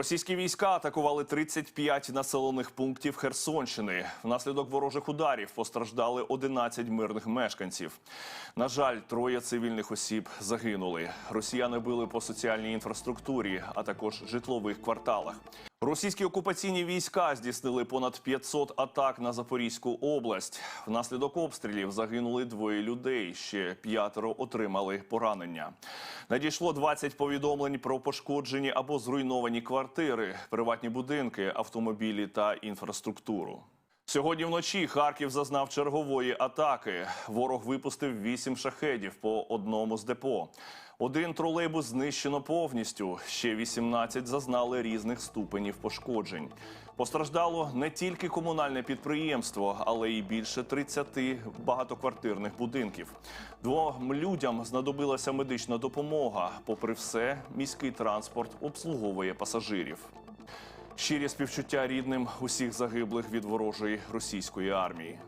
Російські війська атакували 35 населених пунктів Херсонщини. Внаслідок ворожих ударів постраждали 11 мирних мешканців. На жаль, троє цивільних осіб загинули. Росіяни били по соціальній інфраструктурі, а також житлових кварталах. Російські окупаційні війська здійснили понад 500 атак на Запорізьку область. Внаслідок обстрілів загинули двоє людей. Ще п'ятеро отримали поранення. Надійшло 20 повідомлень про пошкоджені або зруйновані квартири, приватні будинки, автомобілі та інфраструктуру. Сьогодні вночі Харків зазнав чергової атаки. Ворог випустив вісім шахедів по одному з депо. Один тролейбус знищено повністю. Ще 18 зазнали різних ступенів пошкоджень. Постраждало не тільки комунальне підприємство, але й більше 30 багатоквартирних будинків. Двом людям знадобилася медична допомога. Попри все, міський транспорт обслуговує пасажирів. Щирі співчуття рідним усіх загиблих від ворожої російської армії.